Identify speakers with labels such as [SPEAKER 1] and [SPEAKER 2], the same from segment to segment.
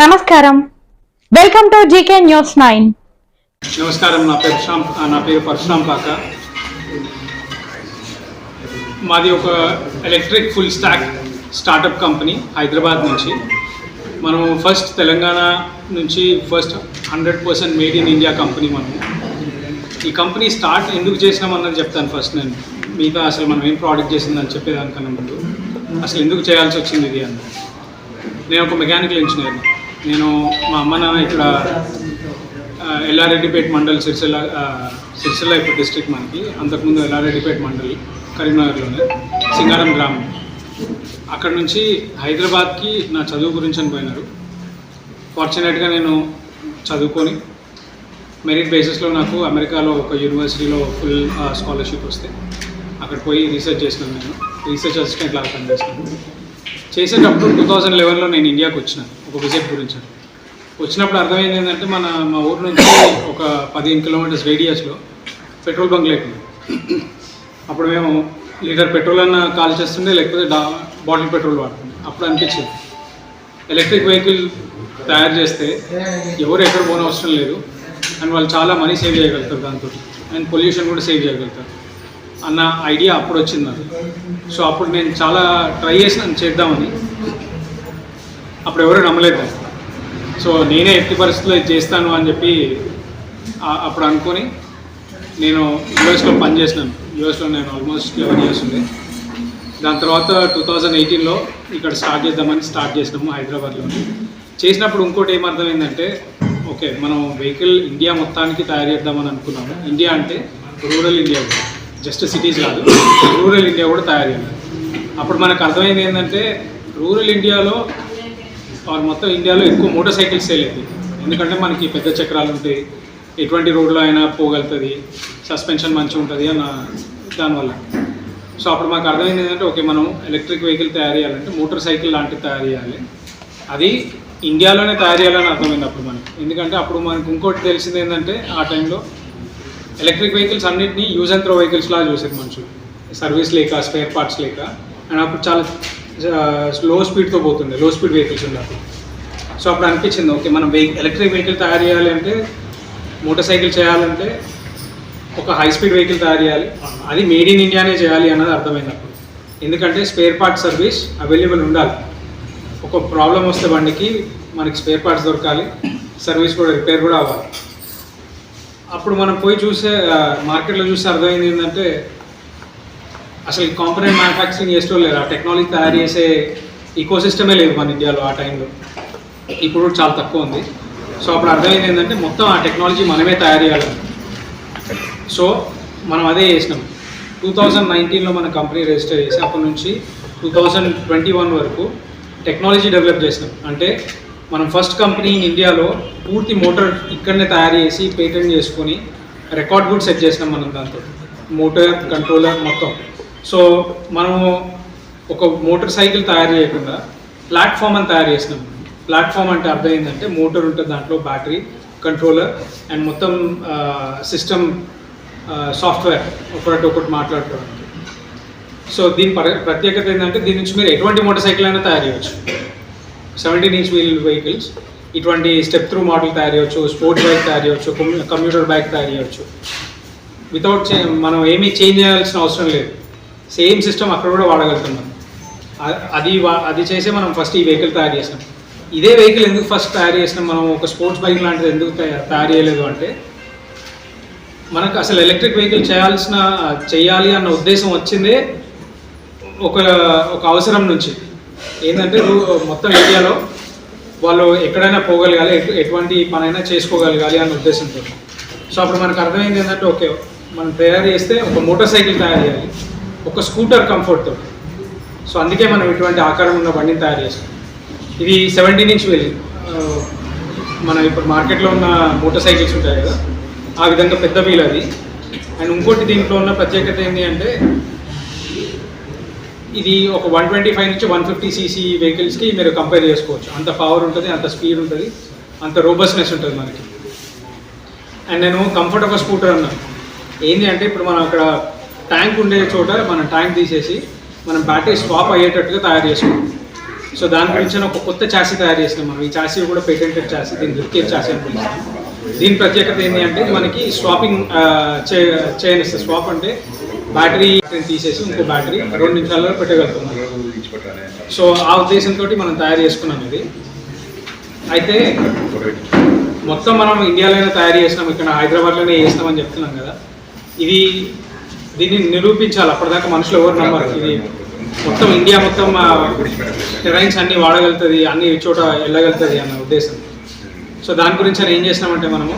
[SPEAKER 1] నమస్కారం. Welcome to GK news nine
[SPEAKER 2] నమస్కారం నా పేరు శ్యామ్ నా పేరు పరశురామ్ పాక మాది ఒక electric full stack startup company Hyderabad నుంచి. మనము ఫస్ట్ తెలంగాణ నుంచి first hundred percent made in India company మనము. ఈ కంపెనీ స్టార్ట్ ఎందుకు చేసినామన్నది చెప్తాను ఫస్ట్ నేను. మిగతా అసలు మనం ఏం ప్రోడక్ట్ చేసిందని చెప్పేదానికన్నా ముందు. అసలు ఎందుకు చేయాల్సి వచ్చింది ఇది అన్నది నేను ఒక మెకానికల్ ఇంజనీర్ నేను మా అమ్మ నాన్న ఇక్కడ ఎల్లారెడ్డిపేట మండల్ సిరిసిల్ల సిరిసిల్ల ఇప్పుడు డిస్ట్రిక్ట్ మనకి. అంతకుముందు ఎల్లారెడ్డిపేట మండల్ కరీంనగర్లోనే సింగారం గ్రామం. అక్కడ నుంచి హైదరాబాద్కి నా చదువు గురించి అని పోయినారు. ఫార్చునేట్గా నేను చదువుకొని మెరిట్ బేసిస్లో నాకు అమెరికాలో ఒక యూనివర్సిటీలో ఫుల్ స్కాలర్షిప్ వస్తే అక్కడ పోయి రీసెర్చ్ చేసినాను నేను. రీసెర్చ్ అసిస్టెంట్ లాగా పనిచేసినాను. చేసేటప్పుడు టూ థౌజండ్ లెవెన్లో నేను ఇండియాకి వచ్చినాను. ఒక విజిట్ గురించి వచ్చినప్పుడు అర్థమైంది ఏంటంటే మన మా ఊరు నుంచి ఒక పదిహేను కిలోమీటర్స్ రేడియస్లో పెట్రోల్ బంక్ లేకుండా అప్పుడు మేము లీటర్ పెట్రోల్ అన్న కాల్ చేస్తుండే లేకపోతే డా బాటిల్ పెట్రోల్ వాడుతుండే. అప్పుడు అనిపించింది. ఎలక్ట్రిక్ వెహికల్ తయారు చేస్తే ఎవరు ఎక్కడ పోని అవసరం లేదు. అండ్ వాళ్ళు చాలా మనీ సేవ్ చేయగలుగుతారు దాంతో. అండ్ పొల్యూషన్ కూడా సేవ్ చేయగలుగుతారు. అన్న ఐడియా అప్పుడు వచ్చింది నాకు. సో అప్పుడు నేను చాలా ట్రై చేసిన చేద్దామని. అప్పుడు ఎవరు నమ్మలేదు. సో నేనే ఎట్టి పరిస్థితుల్లో చేస్తాను అని చెప్పి అప్పుడు అనుకొని నేను యూఎస్లో పనిచేసినాను. యూఎస్లో నేను ఆల్మోస్ట్ లెవెన్ ఇయర్స్ ఉంది దాని తర్వాత టూ థౌజండ్ ఎయిటీన్లో ఇక్కడ స్టార్ట్ చేద్దామని స్టార్ట్ చేసినాము హైదరాబాద్లో చేసినప్పుడు ఇంకోటి ఏమర్థమైందంటే ఓకే మనం వెహికల్ ఇండియా మొత్తానికి తయారు చేద్దామని అనుకున్నాము. ఇండియా అంటే రూరల్ ఇండియా కూడా. జస్ట్ సిటీస్ కాదు రూరల్ ఇండియా కూడా తయారు చేయాలి. అప్పుడు మనకు అర్థమైంది ఏంటంటే రూరల్ ఇండియాలో ఆర్ మొత్తం ఇండియాలో ఎక్కువ మోటార్ సైకిల్స్ సేల్ అవుతాయి ఎందుకంటే మనకి పెద్ద చక్రాలు ఉంటాయి ఎటువంటి రోడ్లో అయినా పోగలుగుతుంది సస్పెన్షన్ మంచిగా ఉంటుంది అన్న దానివల్ల. సో అప్పుడు మాకు అర్థమైంది ఏంటంటే ఓకే మనం ఎలక్ట్రిక్ వెహికల్ తయారు చేయాలంటే మోటార్ సైకిల్ లాంటివి తయారు చేయాలి. అది ఇండియాలోనే తయారు చేయాలని అర్థమైంది అప్పుడు మనకి. ఎందుకంటే అప్పుడు మనకు ఇంకోటి తెలిసింది ఏంటంటే ఆ టైంలో ఎలక్ట్రిక్ వెహికల్స్ అన్నింటినీ యూజ్ అండ్ త్రో వెహికల్స్ లాగా చూసేది మనుషులు. సర్వీస్ లేక స్పేర్ పార్ట్స్ లేక. అండ్ అప్పుడు చాలా లో స్పీడ్తో పోతుండే లో స్పీడ్ వెహికల్స్ ఉన్నప్పుడు. సో అప్పుడు అనిపించింది ఓకే మనం వెహికల్ ఎలక్ట్రిక్ వెహికల్ తయారు చేయాలి అంటే మోటార్ సైకిల్ చేయాలంటే ఒక హై స్పీడ్ వెహికల్ తయారు చేయాలి. అది మేడ్ ఇన్ ఇండియానే చేయాలి అన్నది అర్థమైంది అప్పుడు ఎందుకంటే స్పేర్ పార్ట్ సర్వీస్ అవైలబుల్ ఉండాలి. ఒక ప్రాబ్లం వస్తే బండికి మనకి స్పేర్ పార్ట్స్ దొరకాలి. సర్వీస్ కూడా రిపేర్ కూడా అవ్వాలి. అప్పుడు మనం పోయి చూసే మార్కెట్లో చూస్తే అర్థమైంది ఏంటంటే అసలు కాంపనెంట్ మ్యానుఫ్యాక్చరింగ్ చేసేవాళ్ళు లేరు? ఆ టెక్నాలజీ తయారు చేసే ఈకో సిస్టమే లేదు మన ఇండియాలో ఆ టైంలో ఇప్పుడు చాలా తక్కువ ఉంది. సో అప్పుడు అర్థమైంది ఏంటంటే మొత్తం ఆ టెక్నాలజీ మనమే తయారు చేయాలి. సో మనం అదే చేసినాం. టూ థౌజండ్ నైన్టీన్లో మన కంపెనీ రిజిస్టర్ చేసి అప్పటి నుంచి టూ థౌజండ్ ట్వంటీ వన్ వరకు టెక్నాలజీ డెవలప్ చేసినాం. అంటే మనం ఫస్ట్ కంపెనీ ఇండియాలో పూర్తి మోటార్ ఇక్కడనే తయారు చేసి పేటెంట్ చేసుకొని రికార్డ్ కూడా సెట్ చేసినాం మనం దాంతో. మోటార్ కంట్రోలర్ మొత్తం. సో మనము ఒక మోటార్ సైకిల్ తయారు చేయకుండా ప్లాట్ఫామ్ అని తయారు చేసినాం. ప్లాట్ఫామ్ అంటే అర్థం ఏంటంటే మోటార్ ఉంటుంది దాంట్లో బ్యాటరీ కంట్రోలర్ అండ్ మొత్తం సిస్టమ్ సాఫ్ట్వేర్ ఒకటి ఒకటి మాట్లాడుకోవడానికి సో దీని ప్రత్యేకత ఏంటంటే దీని నుంచి మీరు ఎటువంటి మోటార్ సైకిల్ అయినా తయారు చేయవచ్చు సెవెంటీన్ ఇంచ్ వీల్ వెహికల్స్ ఇటువంటి స్టెప్ త్రూ మోడల్ తయారు చేయవచ్చు స్పోర్ట్స్ బైక్ తయారు చేయవచ్చు కంప్యూటర్ బైక్ తయారు చేయవచ్చు వితౌట్ మనం ఏమీ చేంజ్ చేయాల్సిన అవసరం లేదు. సేమ్ సిస్టమ్ అక్కడ కూడా వాడగలుగుతున్నాం. అది వా- అది చేసే మనం ఫస్ట్ ఈ వెహికల్ తయారు చేసినాం. ఇదే వెహికల్ ఎందుకు ఫస్ట్ తయారు చేసినాం? మనం ఒక స్పోర్ట్స్ బైక్ లాంటిది ఎందుకు తయారు చేయలేదు అంటే మనకు అసలు ఎలక్ట్రిక్ వెహికల్ చేయాల్సిన చేయాలి అన్న ఉద్దేశం వచ్చిందే ఒక ఒక అవసరం నుంచి. ఏంటంటే మొత్తం ఏరియాలో వాళ్ళు ఎక్కడైనా పోగలగాలి ఎటు- ఎటువంటి పనైనా చేసుకోగలగాలి అన్న ఉద్దేశంతో. సో అప్పుడు మనకు అర్థమైంది ఏంటంటే ఓకే మనం తయారు చేస్తే ఒక మోటార్ సైకిల్ తయారు చేయాలి. ఒక స్కూటర్ కంఫర్ట్తో సో అందుకే మనం ఇటువంటి ఆకారం ఉన్న బండిని తయారు చేస్తాం. ఇది సెవెంటీన్ ఇంచ్ వెళ్ళి మన ఇప్పుడు మార్కెట్లో ఉన్న మోటార్ సైకిల్స్ ఉంటాయి కదా ఆ విధంగా పెద్ద వీల్ అది. అండ్ ఇంకోటి దీంట్లో ఉన్న ప్రత్యేకత ఏంటి అంటే ఇది ఒక వన్ ట్వంటీ ఫైవ్ నుంచి వన్ ఫిఫ్టీ సీసీ వెహికల్స్కి మీరు కంపేర్ చేసుకోవచ్చు. అంత పవర్ ఉంటుంది అంత స్పీడ్ ఉంటుంది అంత రోబస్నెస్ ఉంటుంది మనకి. అండ్ నేను కంఫర్ట్ ఒక స్కూటర్ అన్నాను. ఏంటి అంటే ఇప్పుడు మనం అక్కడ ట్యాంక్ ఉండే చోట మనం ట్యాంక్ తీసేసి మనం బ్యాటరీ స్వాప్ అయ్యేటట్టుగా తయారు చేసుకుంటాం. సో దాని గురించి ఒక కొత్త చాసీ తయారు చేసినాం మనం. ఈ చాసీ కూడా పేటెంటెడ్ చాసీ దీన్ని లిక్విడ్ చాసీ అని పిలుస్తాం దీని ప్రత్యేకత ఏంటి అంటే మనకి స్వాపింగ్ చేయనిస్తుంది స్వాప్ అంటే బ్యాటరీ తీసేసి ఇంకో బ్యాటరీ రెండు నిమిషాల్లో పెట్టగలుగుతున్నాం సో ఆ ఉద్దేశంతో మనం తయారు చేసుకున్నాం ఇది. అయితే మొత్తం మనం ఇండియాలోనే తయారు చేసినాం. ఇక్కడ హైదరాబాద్లోనే చేసినామని చెప్తున్నాం కదా. ఇది దీన్ని నిరూపించాలి. అప్పటిదాకా మనుషులు ఎవరు నమ్మరు. ఇది మొత్తం ఇండియా మొత్తం టెరైన్స్ అన్ని వాడగలుగుతుంది అన్ని చోట వెళ్ళగలుగుతుంది అన్న ఉద్దేశం. సో దాని గురించి ఏం చేసినామంటే మనము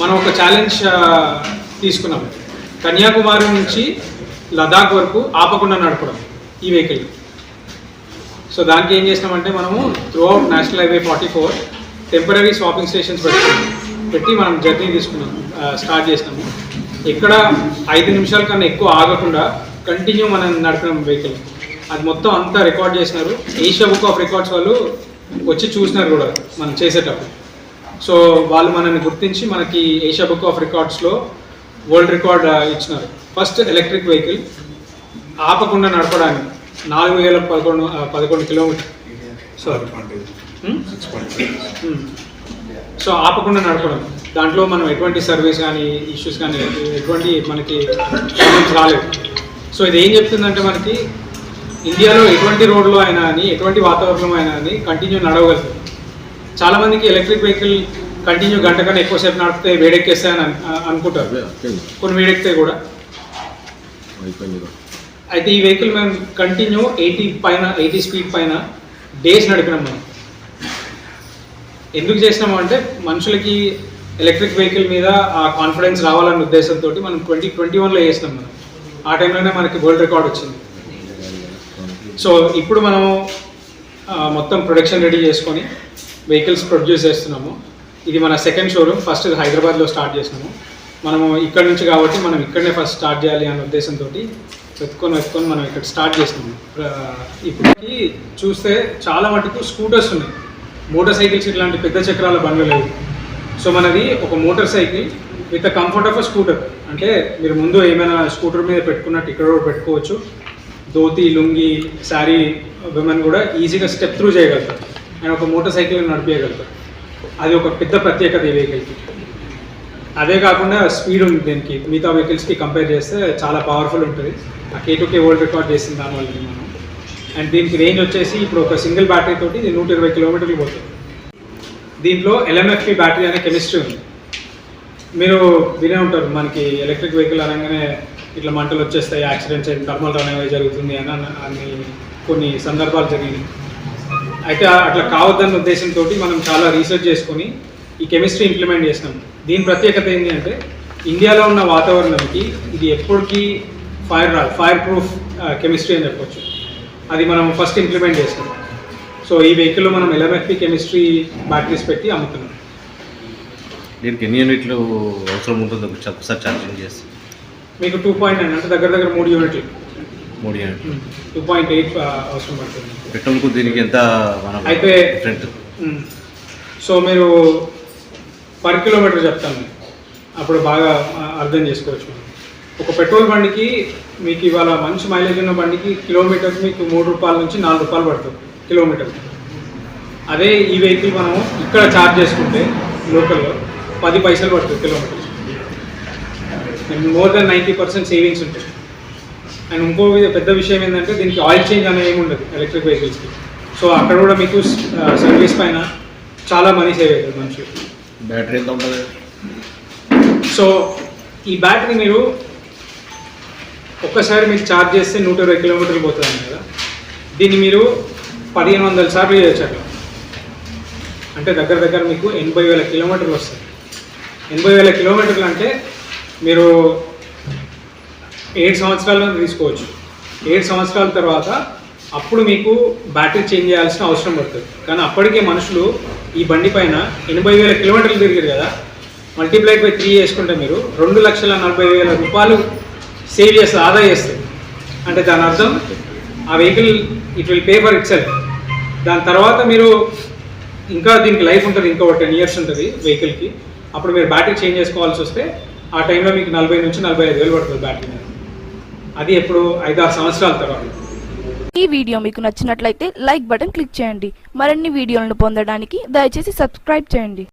[SPEAKER 2] మనం ఒక ఛాలెంజ్ తీసుకున్నాం. కన్యాకుమారి నుంచి లదాఖ్ వరకు ఆపకుండా నడపడం ఈ వెహికల్ సో దానికి ఏం చేసినామంటే మనము throughout national highway forty four temporary swapping stations పెట్టుకున్నాం. పెట్టి మనం జర్నీ తీసుకున్నాం స్టార్ట్ చేసినాము. ఎక్కడ ఐదు నిమిషాల కన్నా ఎక్కువ ఆగకుండా కంటిన్యూ మనం నడిపినాం వెహికల్. అది మొత్తం అంతా రికార్డ్ చేసినారు. ఏషియా బుక్ ఆఫ్ రికార్డ్స్ వాళ్ళు వచ్చి చూసినారు కూడా మనం చేసేటప్పుడు. సో వాళ్ళు మనల్ని గుర్తించి మనకి ఏషియా బుక్ ఆఫ్ రికార్డ్స్లో వరల్డ్ రికార్డ్ ఇచ్చినారు. ఫస్ట్ ఎలక్ట్రిక్ వెహికల్ ఆపకుండా నడపడానికి నాలుగు వేల పదకొండు పదకొండు కిలోమీటర్. సారీ సో ఆపకుండా నడపడం. దాంట్లో మనం ఎటువంటి సర్వీస్ కానీ ఇష్యూస్ కానీ ఎటువంటి మనకి ప్రాబ్లమ్స్ రాలేదు. సో ఇది ఏం చెప్తుందంటే మనకి ఇండియాలో ఎటువంటి రోడ్లో అయినా అని ఎటువంటి వాతావరణం అయినా అని కంటిన్యూ నడవగలుగుతుంది చాలామందికి ఎలక్ట్రిక్ వెహికల్ కంటిన్యూ గంట కన్నా ఎక్కువసేపు నడిపితే వేడెక్కేస్తాయని అను- అనుకుంటారు. కొన్ని వేడెక్కితే కూడా. అయితే ఈ వెహికల్ మేము కంటిన్యూ ఎయిటీ పైన ఎయిటీ స్పీడ్ పైన డేస్ నడిపినాం మనం. ఎందుకు చేసినాము అంటే మనుషులకి ఎలక్ట్రిక్ వెహికల్ మీద ఆ కాన్ఫిడెన్స్ రావాలన్న ఉద్దేశంతో మనం ట్వంటీ ట్వంటీ వన్లో చేసినాం మనం. ఆ టైంలోనే మనకి వరల్డ్ రికార్డ్ వచ్చింది. సో ఇప్పుడు మనం మొత్తం ప్రొడక్షన్ రెడీ చేసుకొని వెహికల్స్ ప్రొడ్యూస్ చేస్తున్నాము. ఇది మన సెకండ్ షోరూమ్ ఫస్ట్ హైదరాబాద్లో స్టార్ట్ చేసినాము. మనము ఇక్కడ నుంచి కాబట్టి మనం ఇక్కడనే ఫస్ట్ స్టార్ట్ చేయాలి అనే ఉద్దేశంతో వెతుక్కొని వెతుకొని మనం ఇక్కడ స్టార్ట్ చేసినాము ఇప్పటికి చూస్తే చాలా మటుకు స్కూటర్స్ ఉన్నాయి. మోటార్ సైకిల్స్ ఇట్లాంటి పెద్ద చక్రాల బండ్లు లేవు. సో మనది ఒక motorcycle with comfort of a scooter అంటే మీరు ముందు ఏమైనా స్కూటర్ మీద పెట్టుకున్నట్టు ఇక్కడ కూడా పెట్టుకోవచ్చు. ధోతి లుంగి శారీ విమెన్ కూడా ఈజీగా స్టెప్ త్రూ చేయగలుగుతారు. అండ్ ఒక మోటార్ సైకిల్ నడిపేయగలుగుతారు. అది ఒక పెద్ద ప్రత్యేకత ఈ వెహికల్కి అదే కాకుండా స్పీడ్ ఉంది దీనికి. మిగతా వెహికల్స్కి కంపేర్ చేస్తే చాలా పవర్ఫుల్ ఉంటుంది. ఆ K two K world record చేసింది దాని వల్ల మనం. అండ్ దీనికి రేంజ్ వచ్చేసి ఇప్పుడు ఒక సింగిల్ బ్యాటరీ తోటి ఇది నూట ఇరవై కిలోమీటర్లు పోతుంది. దీంట్లో ఎల్ఎంఎఫ్పి బ్యాటరీ అనే కెమిస్ట్రీ ఉంది. మీరు వినే ఉంటారు మనకి ఎలక్ట్రిక్ వెహికల్ అనగానే ఇట్లా మంటలు వచ్చేస్తాయి యాక్సిడెంట్స్ థర్మల్ రన్ అనేవి జరుగుతుంది అని అని కొన్ని సందర్భాలు జరిగినాయి. అయితే అట్లా కావద్దన్న ఉద్దేశంతో మనం చాలా రీసెర్చ్ చేసుకొని ఈ కెమిస్ట్రీ ఇంప్లిమెంట్ చేసినాం. దీని ప్రత్యేకత ఏంటి అంటే ఇండియాలో ఉన్న వాతావరణంకి ఇది ఎప్పటికీ ఫైర్ రాదు ఫైర్ ప్రూఫ్ కెమిస్ట్రీ అని చెప్పొచ్చు. అది మనం ఫస్ట్ ఇంప్లిమెంట్ చేసినాం సో ఈ వెహికల్లో మనం ఎల్ఎంఎఫ్పి కెమిస్ట్రీ బ్యాటరీస్ పెట్టి అమ్ముతున్నాం.
[SPEAKER 3] దీనికి ఎన్ని యూనిట్లు అవసరం ఉంటుందో ఒకసారి ఛార్జింగ్ చేసి.
[SPEAKER 2] మీకు టూ పాయింట్ నైన్ అంటే దగ్గర దగ్గర మూడు యూనిట్లు.
[SPEAKER 3] మూడు యూనిట్లు.
[SPEAKER 2] టూ పాయింట్ ఎయిట్ అవసరం పడుతుంది.
[SPEAKER 3] పెట్రోల్కు దీనికి ఎంత మన
[SPEAKER 2] అయితే-. సో మీరు పర్ కిలోమీటర్ చెప్తాను. అప్పుడు బాగా అర్థం చేసుకోవచ్చు. మనం. ఒక పెట్రోల్ బండికి మీకు ఇవాళ మంచి మైలేజ్ ఉన్న బండికి కిలోమీటర్కి మీకు మూడు రూపాయల నుంచి నాలుగు రూపాయలు పడుతుంది కిలోమీటర్ అదే ఈ వెహికల్ మనం ఇక్కడ ఛార్జ్ చేసుకుంటే లోకల్లో పది పైసలు పడుతుంది kilometre and more than ninety percent savings ఉంటుంది. అండ్ ఇంకో పెద్ద విషయం ఏంటంటే దీనికి ఆయిల్ చేంజ్ అనేది ఏమి ఉండదు ఎలక్ట్రిక్ వెహికల్స్కి సో అక్కడ కూడా మీకు సర్వీస్ పైన చాలా మనీ సేవ్ అవుతుంది మనుషులు
[SPEAKER 3] బ్యాటరీ
[SPEAKER 2] సో ఈ బ్యాటరీ మీరు ఒక్కసారి మీరు ఛార్జ్ చేస్తే నూట ఇరవై కిలోమీటర్లు పోతుంది కదా. దీన్ని మీరు పదిహేను వందల సార్లు చేయొచ్చు అట్లా. అంటే దగ్గర దగ్గర మీకు ఎనభై వేల కిలోమీటర్లు వస్తాయి. ఎనభై వేల కిలోమీటర్లు అంటే మీరు ఏడు సంవత్సరాల్లో తీసుకోవచ్చు. ఏడు సంవత్సరాల తర్వాత అప్పుడు మీకు బ్యాటరీ చేంజ్ చేయాల్సిన అవసరం పడుతుంది. కానీ అప్పటికే మనుషులు ఈ బండి పైన ఎనభై వేల కిలోమీటర్లు తిరిగారు కదా. మల్టీప్లై బై త్రీ చేసుకుంటే మీరు రెండు లక్షల నలభై వేల రూపాయలు సేవ్ చేస్తుంది ఆదా చేస్తుంది అంటే దాని అర్థం ఆ vehicle it will pay for itself దాని తర్వాత మీరు ఇంకా దీనికి లైఫ్ ఉంటుంది ఇంకో టెన్ ఇయర్స్ ఉంటుంది వెహికల్కి. అప్పుడు మీరు బ్యాటరీ చేంజ్ చేసుకోవాల్సి వస్తే ఆ టైంలో మీకు నలభై నుంచి నలభై ఐదు వేలు పడుతుంది బ్యాటరీ మీద. అది ఎప్పుడు ఐదు ఆరు సంవత్సరాల తర్వాత.
[SPEAKER 4] ఈ వీడియో మీకు నచ్చినట్లయితే లైక్ బటన్ క్లిక్ చేయండి. మరిన్ని వీడియోలను పొందడానికి దయచేసి సబ్స్క్రైబ్ చేయండి.